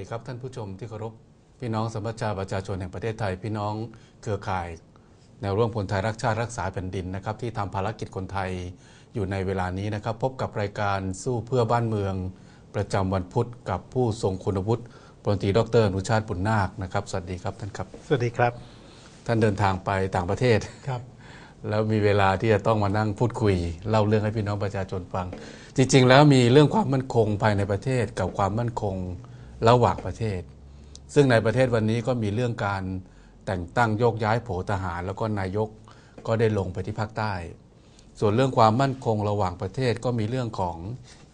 ดีครับท่านผู้ชมที่เคารพพี่น้องสมัชชาประชาชนแห่งประเทศไทย พี่น้องเครือข่าย แนวร่วมคนไทยรักชาติรักษาแผ่นดินนะครับที่ทำภารกิจคนไทยอยู่ในเวลานี้นะครับ พบกับรายการสู้เพื่อบ้านเมือง ประจำวันพุธกับผู้ทรงคุณวุฒิพลตรีดรอนุชาติปุณนาคนะครับสวัสดีครับท่านครับ สวัสดีครับ ท่านเดินทางไปต่างประเทศครับ แล้วมีเวลาที่จะต้องมานั่งพูดคุยเล่าเรื่องให้พี่น้องประชาชนฟัง จริง ๆ แล้วมีเรื่องความมั่นคงภายในประเทศกับความมั่นคง ระหว่างประเทศ ซึ่งในประเทศวันนี้ก็มีเรื่องการแต่งตั้งโยกย้ายโผทหาร แล้วก็นายกก็ได้ลงไปที่ภาคใต้ ส่วนเรื่องความมั่นคงระหว่างประเทศก็มีเรื่องของ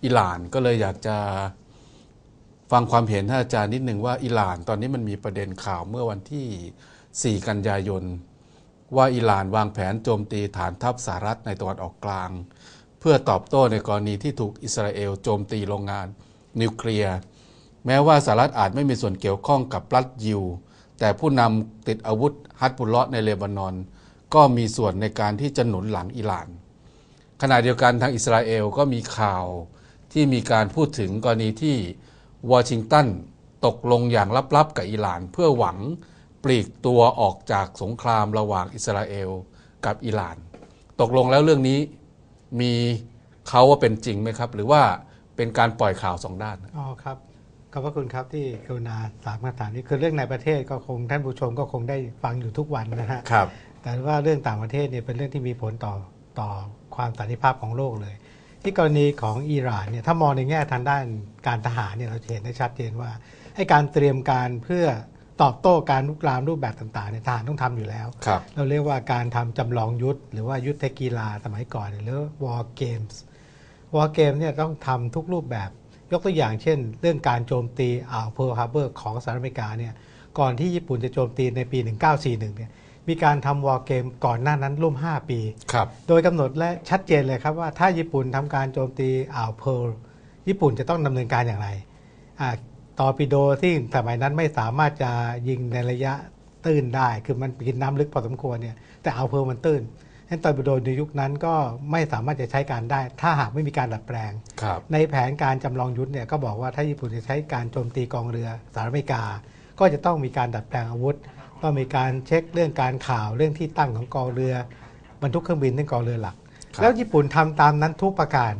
อิหร่านก็เลยอยากจะฟังความเห็นท่านอาจารย์นิดหนึ่งว่าอิหร่านตอนนี้มันมีประเด็นข่าวเมื่อวันที่ 4 กันยายน ว่าอิหร่านวางแผนโจมตีฐานทัพสหรัฐในตะวันออกกลาง เพื่อตอบโต้ในกรณีที่ถูกอิสราเอลโจมตีโรงงานนิวเคลียร์ แม้ว่าสหรัฐอาจไม่มีส่วนเกี่ยวข้องกับรัฐยิว แต่ผู้นำติดอาวุธฮัตบุลเลาะในเลบานอน ก็มีส่วนในการที่จะหนุนหลังอิหร่าน ขณะเดียวกันทางอิสราเอลก็มีข่าวที่มีการพูดถึงกรณีที่วอชิงตันตกลงอย่างลับๆกับอิหร่าน เพื่อหวังปลีกตัวออกจากสงครามระหว่างอิสราเอลกับอิหร่าน ตกลงแล้วเรื่องนี้มีเขาว่าเป็นจริงไหมครับ หรือว่าเป็นการปล่อยข่าวสองด้านอ๋อครับ ขอบพระคุณครับที่กรุณาถามคำถามนี้คือเรื่องในประเทศก็คงท่านผู้ชมก็คงได้ฟังอยู่ทุกวันนะฮะครับ แต่ว่าเรื่องต่างประเทศเนี่ยเป็นเรื่องที่มีผลต่อต่อความสันติภาพของโลกเลย ที่กรณีของอิหร่านเนี่ยถ้ามองในแง่ทางด้านการทหารเนี่ยเราจะเห็นได้ชัดเจนว่าให้การเตรียมการเพื่อตอบโต้การลุกลามรูปแบบต่างๆเนี่ยทหารต้องทำอยู่แล้วครับเราเรียกว่าการทำจำลองยุทธหรือว่ายุทธกีฬาสมัยก่อนเนี่ยหรือ war games war game เนี่ยต้องทำทุกรูปแบบ ยกตัวอย่างเช่น เรื่องการโจมตีอ่าวเพิร์ลฮาร์เบอร์ของสหรัฐอเมริกาเนี่ยก่อนที่ญี่ปุ่นจะโจมตีในปี 1941 เนี่ยมีการทำ war game ก่อนหน้านั้นร่วม 5 ปีครับโดยกำหนดและชัดเจนเลยครับว่าถ้าญี่ปุ่นทำการโจมตีอ่าวเพิร์ลญี่ปุ่นจะต้องดำเนินการอย่างไรอ่าตอร์ปิโดที่สมัยนั้นไม่สามารถจะยิงในระยะตื้นได้ คือมันกินน้ำลึกพอสมควรเนี่ยแต่อ่าวเพิร์ลมันตื้น ฉะนั้นตอร์ปิโดในยุคนั้นก็ไม่สามารถจะใช้การได้ ถ้าหากไม่มีการดัดแปลงครับในแผนการจำลองยุทธเนี่ยก็บอกว่าถ้าญี่ปุ่นจะใช้การโจมตีกองเรือสหรัฐอเมริกา ก็จะต้องมีการดัดแปลงอาวุธต้องมีการเช็คเรื่องการข่าวเรื่องที่ตั้งของกองเรือบรรทุกเครื่องบินที่กองเรือหลักครับแล้วญี่ปุ่นทำตามนั้นทุกประการ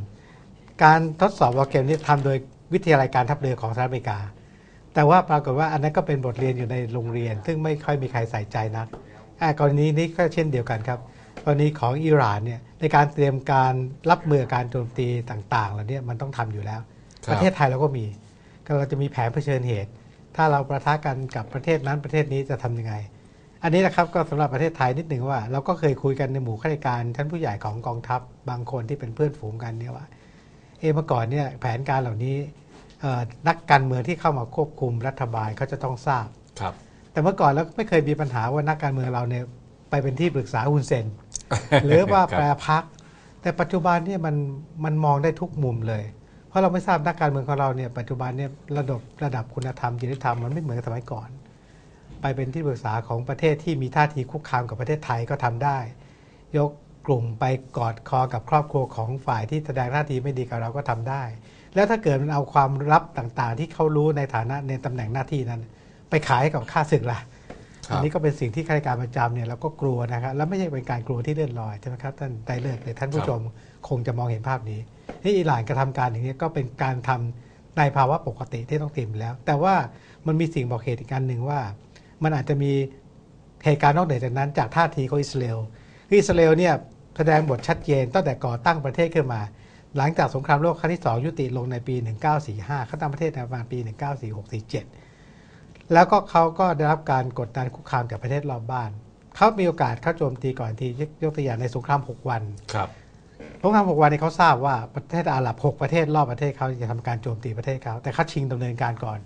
การทดสอบวอลเกมนี้ทำโดยวิทยาลัยการทัพเรือของสหรัฐอเมริกา แต่ว่าปรากฏว่าอันนั้นก็เป็นบทเรียนอยู่ในโรงเรียน ซึ่งไม่ค่อยมีใครใส่ใจนักอ่ากรณีนี้ก็เช่นเดียวกันครับ กรณีของอิหร่านเนี่ยในการเตรียมการรับมือการโจมตีต่างๆเหล่านี้มันต้องทำอยู่แล้วครับประเทศไทยเราก็มีก็เราจะมีแผนเผชิญเหตุ ถ้าเราประทะกันกับประเทศนั้นประเทศนี้จะทำยังไง อันนี้นะครับก็สำหรับประเทศไทยนิดหนึ่งว่า เราก็เคยคุยกันในหมู่ข้าราชการชั้นผู้ใหญ่ของกองทัพบางคนที่เป็นเพื่อนฝูงกันเนี่ยว่าเอะเมื่อก่อนเนี่ยแผนการเหล่านี้เอ่อนักการเมืองที่เข้ามาควบคุมรัฐบาลเขาจะต้องทราบครับแต่เมื่อก่อนเราไม่เคยมีปัญหาว่านักการเมืองเราเนี่ย ไปเป็นที่ปรึกษาฮุนเซน หรือว่าครับแปรพัก แต่ปัจจุบันเนี่ยมันมันมองได้ทุกมุมเลย เพราะเราไม่ทราบนักการเมืองของเราเนี่ยปัจจุบันเนี่ยระดับระดับคุณธรรมจริยธรรมมันไม่เหมือนกับสมัยก่อน ไปเป็นที่ปรึกษาของประเทศที่มีท่าทีคุกคามกับประเทศไทยก็ทำได้ ยกกลุ่มไปกอดคอกับครอบครัวของฝ่ายที่แสดงท่าทีไม่ดีกับเราก็ทำได้ แล้วถ้าเกิดมันเอาความลับต่างๆ ที่เขารู้ในฐานะในตำแหน่งหน้าที่นั้น ไปขายให้กับข้าศึกล่ะครับ อันนี้ก็เป็นสิ่งที่ข้าราชการประจำเนี่ยเราก็กลัวนะครับแล้วไม่ใช่เป็นการกลัวที่เลื่อนลอยใช่ไหมครับท่านไตรเลิศเลยท่านผู้ชมคงจะมองเห็นภาพนี้ที่อิหร่านกระทำการอย่างนี้ก็เป็นการทำในภาวะปกติที่ต้องเตรียมอยู่แล้ว แต่ว่ามันมีสิ่งบอกเหตุอีกการหนึ่งว่า มันอาจจะมีเหตุการณ์นอกเหนือจากนั้น จากท่าทีของอิสราเอลคืออิสราเอลเนี่ยแสดงบทชัดเจนตั้งแต่ก่อตั้งประเทศขึ้นมา หลังจากสงครามโลกครั้งที่ 2 ยุติลงในปี 1945เขาตั้งประเทศในประมาณปี 1946-47 แล้วก็เขาก็ได้รับการกดดันคุกคามจากประเทศรอบบ้าน เขามีโอกาสเข้าโจมตีก่อนทียกตัวอย่างในสงคราม 6 วันครับสงคราม 6 วันนี้เขาทราบว่าประเทศอาหรับ 6 ประเทศรอบประเทศเขาจะทำการโจมตีประเทศเขาแต่เขาชิงดำเนินการก่อน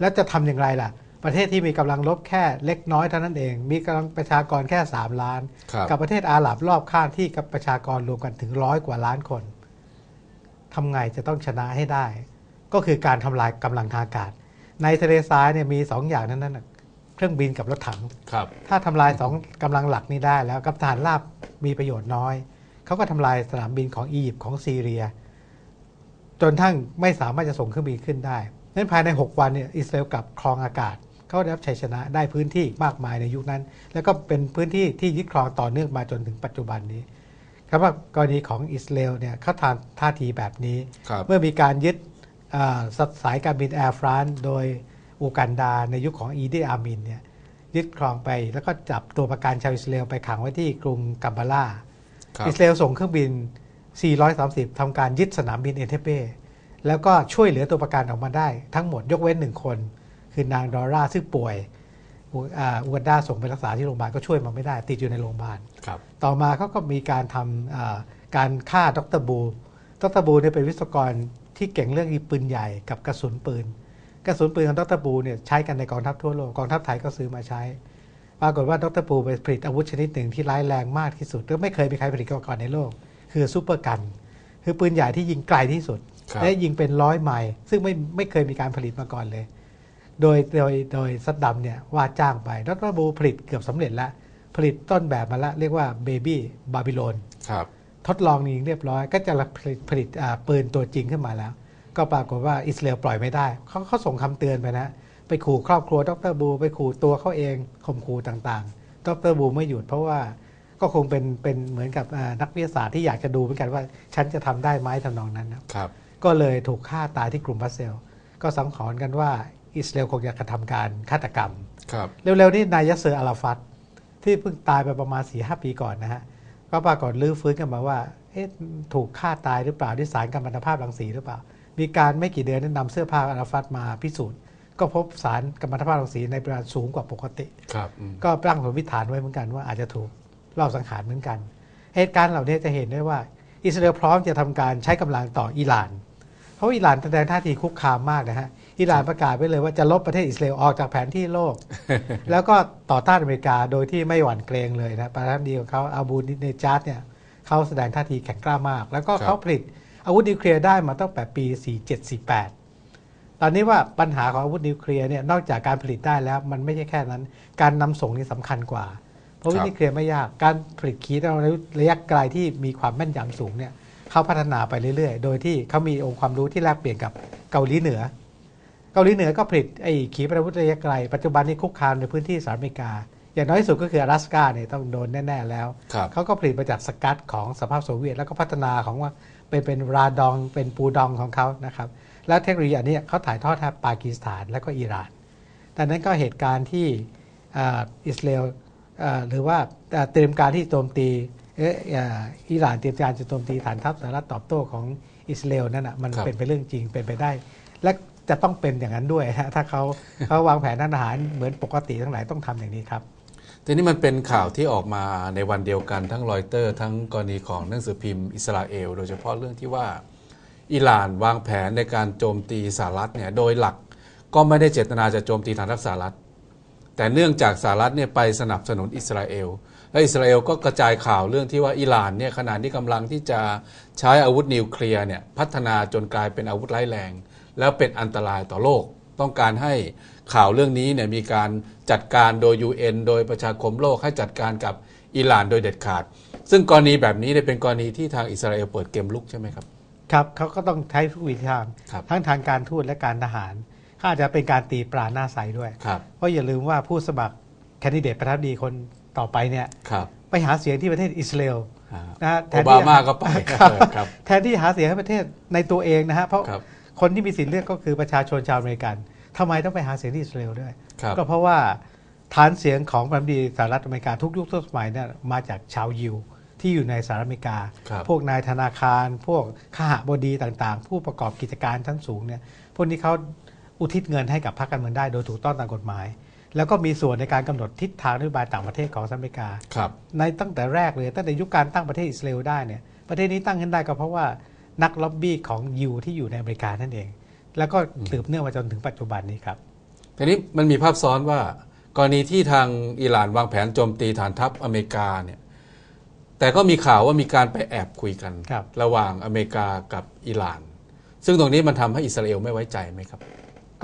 แล้วจะทำอย่างไรล่ะ ประเทศที่มีกำลังรบแค่เล็กน้อยเท่านั้นเอง มีกำลังประชากรแค่ 3 ล้านครับกับประเทศอาหรับรอบข้างที่กับประชากรรวมกันถึงร้อยกว่าล้านคนทำไงจะต้องชนะให้ได้ ก็คือการทำลายกำลังทางอากาศ ในทะเลทรายเนี่ยมีสองอย่างนั้นนะเครื่องบินกับรถถังครับ ถ้าทำลายสองกำลังหลักนี้ได้แล้วกับทหารราบมีประโยชน์น้อย เขาก็ทำลายสนามบินของอียิปต์ของซีเรีย จนทั้งไม่สามารถจะส่งเครื่องบินขึ้นได้นั้นภายใน 6 วันเนี่ยอิสราเอลกลับครองอากาศเขาได้รับชัยชนะได้พื้นที่มากมายในยุคนั้น แล้วก็เป็นพื้นที่ที่ยึดครองต่อเนื่องมาจนถึงปัจจุบันนี้ครับว่ากรณีของอิสราเอลเนี่ยเขาทำท่าทีแบบนี้ครับเมื่อมีการยึดอ่า สายการบินแอร์ฟรานซ์โดยอูกันดาในยุคของอีดีอามินเนี่ยยึดครองไปแล้วก็จับตัวประกันชาวอิสราเอลไปขังไว้ที่กรุงกัมบาลาครับอิสราเอลส่งเครื่องบิน 430ทำการยึดสนามบินเอเทเปแล้วก็ช่วยเหลือตัวประกันออกมาได้ ทั้งหมดยกเว้นหนึ่งคน คือนางดอร่าซึ่งป่วยอูอ่าอูกันดาส่งไปรักษาที่โรงพยาบาลก็ช่วยมาไม่ได้ ติดอยู่ในโรงพยาบาลครับต่อมาเขาก็มีการทำอ่าการฆ่าดรบูดรบูเนี่ยเป็นวิศวกร ที่เก่งเรื่องยิงปืนใหญ่กับกระสุนปืน กระสุนปืนของดรบูเนี่ยใช้กันในกองทัพทั่วโลกกองทัพไทยก็ซื้อมาใช้ ปรากฏว่าดรบูไปผลิตอาวุธชนิดหนึ่งที่ร้ายแรงมากที่สุดและไม่เคยมีใครผลิตมาก่อนในโลก คือซูเปอร์กัน คือปืนใหญ่ที่ยิงไกลที่สุดครับและยิงเป็นร้อยไมล์ซึ่งไม่ไม่เคยมีการผลิตมาก่อนเลย โดยโดยโดยซัดดัมเนี่ยว่าจ้างไปดรบูผลิตเกือบสำเร็จแล้วผลิตต้นแบบมาแล้วเรียกว่าเบบี้บาบิโลนครับ ทดลองยิงเรียบร้อย ก็จะผลิตผลิตอ่าปืนตัวจริงขึ้นมาแล้ว ก็ปรากฏว่าอิสราเอลปล่อยไม่ได้เขาเขาส่งคำเตือนไปนะ ไปขู่ครอบครัวดรบู ไปขู่ตัวเขาเองข่มขู่ต่างๆ ดรบูไม่หยุดเพราะว่าก็คงเป็นเป็นเหมือนกับอ่านักวิทยาศาสตร์ที่อยากจะดูเหมือนกันว่าฉันจะทำได้ไหมทำนองนั้นนะครับ ก็เลยถูกฆ่าตายที่กรุงบรัสเซลส์ก็สังหรณ์กันว่าอิสราเอลคงจะกระทำการฆาตกรรมครับเร็วๆนี้นายยัสเซอร์อาราฟัตที่เพิ่งตายไปประมาณ4ีหปีก่อนนะฮะ ก็ปรากฏลื้อฟื้นกันมาว่าเอ๊ะถูกฆ่าตายหรือเปล่าด้วยสารกัมมันตภาพรังสีหรือเปล่า มีการไม่กี่เดือนนั้นนำเสื้อผ้าอาราฟัตมาพิสูจน์ ก็พบสารกัมมันตภาพรังสีในปริมาณสูงกว่าปกติ ครับอืมก็ตั้งสมมติฐานไว้เหมือนกันว่าอาจจะถูกลอบสังหารเหมือนกัน เหตุการณ์เหล่านี้จะเห็นได้ว่า อิสราเอลพร้อมจะทำการใช้กำลังต่ออิหร่าน เพราะอิหร่านแสดงท่าทีคุกคามมากนะฮะ อิหร่านประกาศไว้เลยว่าจะลบประเทศอิสราเอลออกจากแผนที่โลก แล้วก็ต่อต้านอเมริกาโดยที่ไม่หวั่นเกรงเลยนะประธานาธิบดีของเขาอาบูเนจาดเนี่ยเขาแสดงท่าทีแข็งกล้ามาก แล้วก็ครับเขาผลิตอาวุธนิวเคลียร์ได้มาตั้งแต่ปี 4748 ตอนนี้ว่าปัญหาของอาวุธนิวเคลียร์เนี่ยนอกจากการผลิตได้แล้วมันไม่ใช่แค่นั้น การนำส่งนี่สำคัญกว่า เพราะอาวุธนิวเคลียร์ไม่ยาก การผลิตขีปนาวุธระยะไกลที่มีความแม่นยำสูงเนี่ยเขาพัฒนาไปเรื่อยๆ โดยที่เขามีองค์ความรู้ที่แลกเปลี่ยนกับเกาหลีเหนือ เกาหลีเหนือก็ผลิตไอ้ขีปนาวุธระยะไกล ปัจจุบันนี้คุกคามในพื้นที่สหรัฐอเมริกา อย่างน้อยที่สุดก็คือ阿拉斯กาเนี่ยต้องโดนแน่ ๆ แล้ว ครับ เขาก็ผลิตมาจากสกัดของสภาพโซเวียต แล้วก็พัฒนาของว่าเป็นเป็นราดองเป็นปูดองของเขานะครับ แล้วเทคโนโลยีอันนี้เขาถ่ายทอดให้ปากีสถานและก็อิหร่านดังนั้นก็เหตุการณ์ที่อ่าอิสราเอลอ่าหรือว่าอ่าเตรียมการที่โจมตีเอ๊ะอ่าอิหร่านเตรียมการจะโจมตีฐานทัพสหรัฐตอบโต้ของอิสราเอลนั่นอ่ะมัน ครับ เป็นไปเรื่องจริงเป็นไปได้ และ จะต้องเป็นอย่างนั้นด้วยฮะถ้าเขาเขาวางแผนทางทหารเหมือนปกติทั้งหลายต้องทำอย่างนี้ครับทีนี้มันเป็นข่าวที่ออกมาในวันเดียวกันทั้งรอยเตอร์ทั้งกรณีของหนังสือพิมพ์อิสราเอล โดยเฉพาะเรื่องที่ว่าอิหร่านวางแผนในการโจมตีสหรัฐเนี่ยโดยหลักก็ไม่ได้เจตนาจะโจมตีฐานทัพสหรัฐ แต่เนื่องจากสหรัฐเนี่ยไปสนับสนุนอิสราเอลและอิสราเอลก็กระจายข่าวเรื่องที่ว่าอิหร่านเนี่ยขณะนี้กำลังที่จะใช้อาวุธนิวเคลียร์เนี่ยพัฒนาจนกลายเป็นอาวุธร้ายแรง แล้วเป็นอันตรายต่อโลก ต้องการให้ข่าวเรื่องนี้เนี่ยมีการจัดการโดย UN โดยประชาคมโลกให้จัดการกับอิหร่านโดยเด็ดขาด ซึ่งกรณีแบบนี้เนี่ยเป็นกรณีที่ทางอิสราเอลเปิดเกมลุกใช่ไหมครับ ครับเขาก็ต้องใช้ทุกวิธีทางครับทั้งทางการทูตและการทหารเขาอาจจะเป็นการตีปลาหน้าใสด้วยครับเพราะอย่าลืมว่าผู้สมัครแคนดิเดตประธานาธิบดีคนต่อไปเนี่ยครับไปหาเสียงที่ประเทศอิสราเอลอ่านะฮะแทโอนที่บามาก็ไปครับครับแทนที่หาเสียงให้ประเทศในตัวเองนะฮะเพราะ ครับคนที่มีสิทธิ์เลือกก็คือประชาชนชาวอเมริกันทำไมต้องไปหาเสียงที่อิสราเอลด้วยครับก็เพราะว่าฐานเสียงของประธานาธิบดีสหรัฐอเมริกาทุกยุคทุกสมัยเนี่ยมาจากชาวยิวที่อยู่ในสหรัฐอเมริกาครับพวกนายธนาคาร พวกข้าหบดีต่างๆ ผู้ประกอบกิจการชั้นสูงเนี่ยพวกนี้เขาอุทิศเงินให้กับพรรคการเมืองได้โดยถูกต้องตามกฎหมาย แล้วก็มีส่วนในการกำหนดทิศทางนโยบายต่างประเทศของสหรัฐอเมริกาครับในตั้งแต่แรกเลยตั้งแต่ยุคการตั้งประเทศอิสราเอลได้เนี่ยประเทศนี้ตั้งขึ้นได้ก็เพราะว่า นักล็อบบี้ของยิวที่อยู่ในอเมริกานั่นเอง แล้วก็สืบเนื่องมาจนถึงปัจจุบันนี้ครับทีนี้มันมีภาพซ้อนว่ากรณีที่ทางอิหร่านวางแผนโจมตีฐานทัพอเมริกาเนี่ยแต่ก็มีข่าวว่ามีการไปแอบคุยกันครับระหว่างอเมริกากับอิหร่าน ซึ่งตรงนี้มันทำให้อิสราเอลไม่ไว้ใจไหมครับ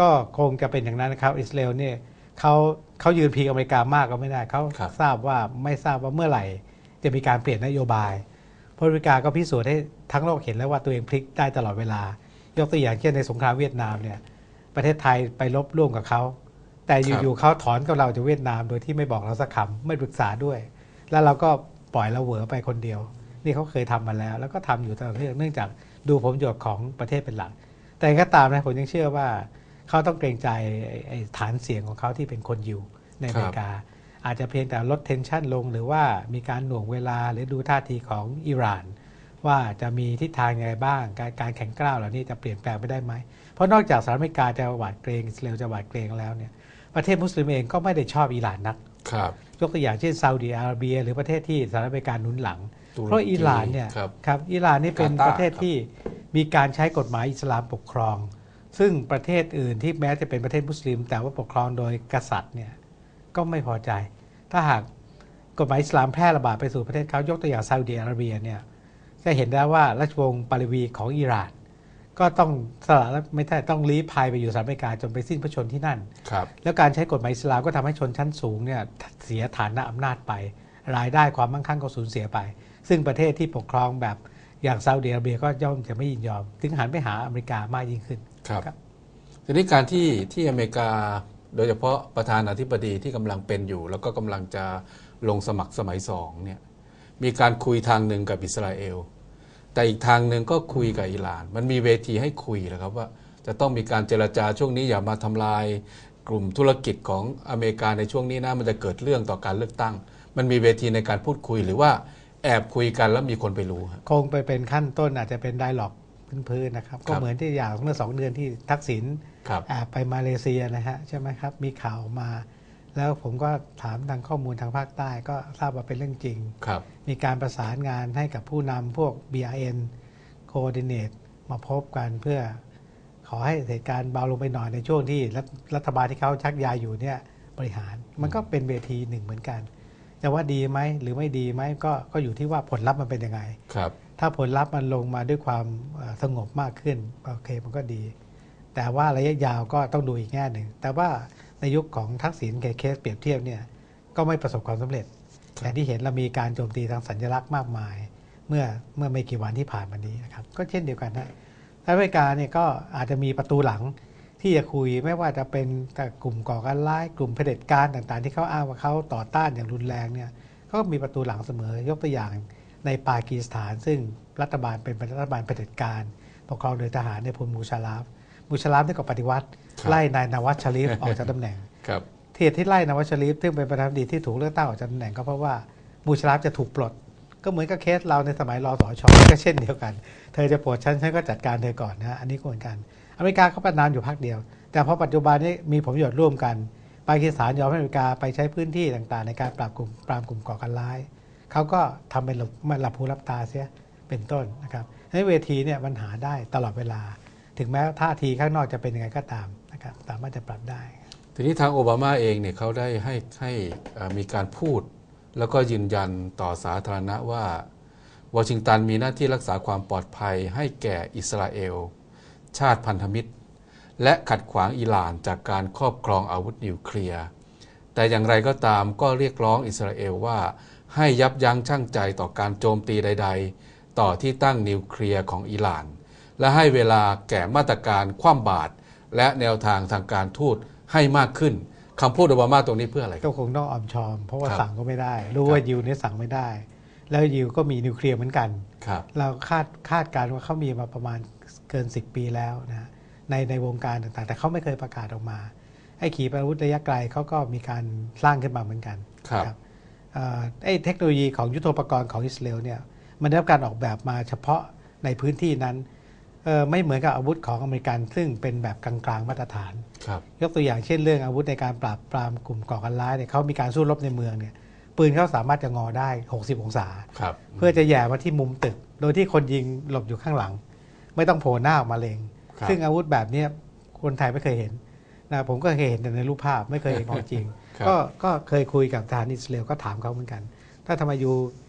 ก็คงจะเป็นอย่างนั้นนะครับอิสราเอลเนี่ยเขาเขายืนพิงอเมริกามากก็ไม่ได้เขาครับทราบว่าไม่ทราบว่าเมื่อไหร่ จะมีการเปลี่ยนนโยบายเพราะอเมริกาก็พิสูจน์ให้ ทั้งโลกเห็นแล้วว่าตัวเองพลิกได้ตลอดเวลา ยกตัวอย่างเช่นในสงครามเวียดนามเนี่ยประเทศไทยไปลบร่วมกับเขา แต่อยู่ๆเขาถอนกับเราจากเวียดนามโดยที่ไม่บอกเราสักคำไม่ปรึกษาด้วย แล้วเราก็ปล่อยเราเหวอไปคนเดียว นี่เขาเคยทำมาแล้ว แล้วก็ทำอยู่ตลอดเรื่องเนื่องจากดูผลประโยชน์ของประเทศเป็นหลัก แต่ก็ตามนะผมยังเชื่อว่าเขาต้องเกรงใจฐานเสียงของเขาที่เป็นคนอยู่ในอเมริกา อาจจะเพียงแต่ลดเทนชันลง หรือว่ามีการหน่วงเวลาหรือดูท่าทีของอิหร่าน ว่าจะมีทิศทางยังไงบ้าง การการแข่งกล้าวเหล่านี้จะเปลี่ยนแปลงไปได้ไหม เพราะนอกจากสหรัฐอเมริกาจะหวาดเกรงอิสราเอลจะหวาดเกรงแล้วเนี่ยประเทศมุสลิมเองก็ไม่ได้ชอบอิหร่านนักครับยกตัวอย่างเช่นซาอุดิอาระเบีย หรือประเทศที่สหรัฐอเมริกาหนุนหลังตุรกีเพราะอิหร่านเนี่ยครับครับอิหร่านนี่เป็นกาตาร์ประเทศที่มีการใช้กฎหมายอิสลามปกครอง ซึ่งประเทศอื่นที่แม้จะเป็นประเทศมุสลิม แต่ว่าปกครองโดยกษัตริย์เนี่ยก็ไม่พอใจ ถ้าหากกฎหมายอิสลามแพร่ระบาดไปสู่ประเทศเขายกตัวอย่างซาอุดิอาระเบียเนี่ย จะเห็นได้ว่าราชวงศ์ปาเลวีของอิหร่าน ก็ต้องสละและไม่ใช่ต้องลี้ภัยไปอยู่สหรัฐอเมริกาจนไปสิ้นพระชนม์ที่นั่นครับแล้วการใช้กฎหมายอิสลามก็ทำให้ชนชั้นสูงเนี่ยเสียฐานะอำนาจไป รายได้ความมั่งคั่งก็สูญเสียไป ซึ่งประเทศที่ปกครองแบบอย่างซาอุดิอาระเบียก็ย่อมจะไม่ยินยอม ถึงหันไปหาอเมริกามากยิ่งขึ้นครับครับทีนี้การที่ที่อเมริกาโดยเฉพาะประธานาธิบดีที่กำลังเป็นอยู่ แล้วก็กำลังจะลงสมัครสมัยสองเนี่ย มีการคุยทางหนึ่งกับอิสราเอล แต่อีกทางหนึ่งก็คุยกับอิหร่าน มันมีเวทีให้คุยแล้วครับว่า จะต้องมีการเจรจาช่วงนี้อย่ามาทำลายกลุ่มธุรกิจของอเมริกาในช่วงนี้นะมันจะเกิดเรื่องต่อการเลือกตั้ง มันมีเวทีในการพูดคุยหรือว่าแอบคุยกันแล้วมีคนไปรู้ฮะคงไปเป็นขั้นต้นอาจจะเป็นไดล็อกพื้นๆนะครับ ก็เหมือนที่อย่างเมื่อสองเดือนที่ทักษิณครับแอบไปมาเลเซียนะฮะใช่ไหมครับ มีข่าวออกมา แล้วผมก็ถามทางข้อมูลทางภาคใต้ก็ทราบว่าเป็นเรื่องจริงครับมีการประสานงานให้กับผู้นำพวก BRN Coordinate มาพบกันเพื่อขอให้เหตุการณ์เบาลงไปหน่อยในช่วงที่รัฐรัฐบาลที่เขาชักยาอยู่เนี่ยบริหาร มันก็เป็นเวทีหนึ่งเหมือนกัน จะว่าดีไหมหรือไม่ดีไหมก็ก็อยู่ที่ว่าผลลัพธ์มันเป็นยังไงครับถ้าผลลัพธ์มันลงมาด้วยความเอ่อสงบมากขึ้นโอเคมันก็ดี แต่ว่าระยะยาวก็ต้องดูอีกแง่หนึ่งแต่ว่า ในยุคของทักษิณกับเคสเปรียบเทียบเนี่ยก็ไม่ประสบความสำเร็จอย่างที่เห็นเรามีการโจมตีทางสัญลักษณ์มากมาย เมื่อเมื่อไม่กี่วันที่ผ่านมานี้นะครับก็เช่นเดียวกันนะสหรัฐอเมริกาเนี่ยก็อาจจะมีประตูหลังที่จะคุยไม่ว่าจะเป็นแต่กลุ่มก่อการร้ายกลุ่มเผด็จการต่างๆ ที่เขาอ้างว่าเขาต่อต้านอย่างรุนแรงเนี่ยก็มีประตูหลังเสมอยกตัวอย่างในปากีสถาน ซึ่งรัฐบาลเป็นรัฐบาลเผด็จการ ปกครองโดยทหารในพลมูชาราฟ มูชาราฟได้ก็ปฏิวัติครับไล่นายนวัชชารีฟออกจากตำแหน่งครับเหตุที่ไล่นวัชชารีฟซึ่งเป็นประธานาธิบดีที่ถูกเลือกตั้งออกจากตำแหน่งก็เพราะว่ามูชาราฟจะถูกปลด ก็เหมือนกับเคสเราในสมัยรอสอชอก็เช่นเดียวกัน เธอจะปลดฉันฉันก็จัดการเธอก่อนนะอันนี้ก็เหมือนกัน อเมริกาเขาประนามอยู่พักเดียว แต่พอปัจจุบันนี้มีผลประโยชน์ร่วมกันปากีสถานยอมให้อเมริกาไปใช้พื้นที่ต่างๆ ในการปราบกลุ่มปราบกลุ่มก่อการร้ายเขาก็ทำเป็นหลบมาหลับหูหลับตาเสียเป็นต้นนะครับในเวทีเนี่ยมันหาได้ตลอดเวลา ถึงแม้ท่าทีข้างนอกจะเป็นยังไงก็ตามนะครับสามารถจะปรับได้ ทีนี้ทางโอบามาเองเนี่ยเขาได้ให้ให้มีการพูด แล้วก็ยืนยันต่อสาธารณะว่าวอชิงตันมีหน้าที่รักษาความปลอดภัยให้แก่อิสราเอล ชาติพันธมิตร และขัดขวางอิหร่านจากการครอบครองอาวุธนิวเคลียร์แต่อย่างไรก็ตามก็เรียกร้องอิสราเอลว่าให้ยับยั้งชั่งใจต่อการโจมตีใด ๆ ต่อที่ตั้งนิวเคลียร์ของอิหร่าน และให้เวลาแก่มาตรการคว่ำบาตรและแนวทางทางการทูตให้มากขึ้นคำพูดโอบามาตรงนี้เพื่ออะไรคก็รับคงต้องออมชอม เพราะว่าครับสั่งก็ไม่ได้ รู้ว่ายิวเนี่ยสั่งไม่ได้ แล้วยิวก็มีนิวเคลียร์เหมือนกันครับเราคาดคาดการณ์ว่าเขามีมาประมาณเกิน 10 ปีแล้วนะในในวงการต่างๆ แต่เขาไม่เคยประกาศออกมาไอ้ขีปนาวุธระยะไกลเขาก็มีการสร้างขึ้นมาเหมือนกันครับนะเอ่อไอ้เทคโนโลยีของยุทโธปกรณ์ของอิสราเอลเนี่ยมันได้รับการออกแบบมาเฉพาะในพื้นที่นั้นเอ่อ ไม่เหมือนกับอาวุธของอเมริกัน ซึ่งเป็นแบบกลางๆมาตรฐานครับยกตัวอย่างเช่น เรื่องอาวุธในการปราบปรามกลุ่มก่อการร้ายเนี่ยเขามีการสู้รบในเมืองเนี่ยปืนเขาสามารถจะงอได้ 60 องศาครับเพื่อจะแหย่มาที่มุมตึก โดยที่คนยิงหลบอยู่ข้างหลัง ไม่ต้องโผล่หน้าออกมาเลงครับซึ่งอาวุธแบบเนี้ยคนไทยไม่เคยเห็นนะผมก็เคยเห็นแต่ในรูปภาพไม่เคยเห็นของจริงครับก็ก็เคยคุยกับทหารอิสราเอลก็ถามเขาเหมือนกัน ถ้าทำไมยู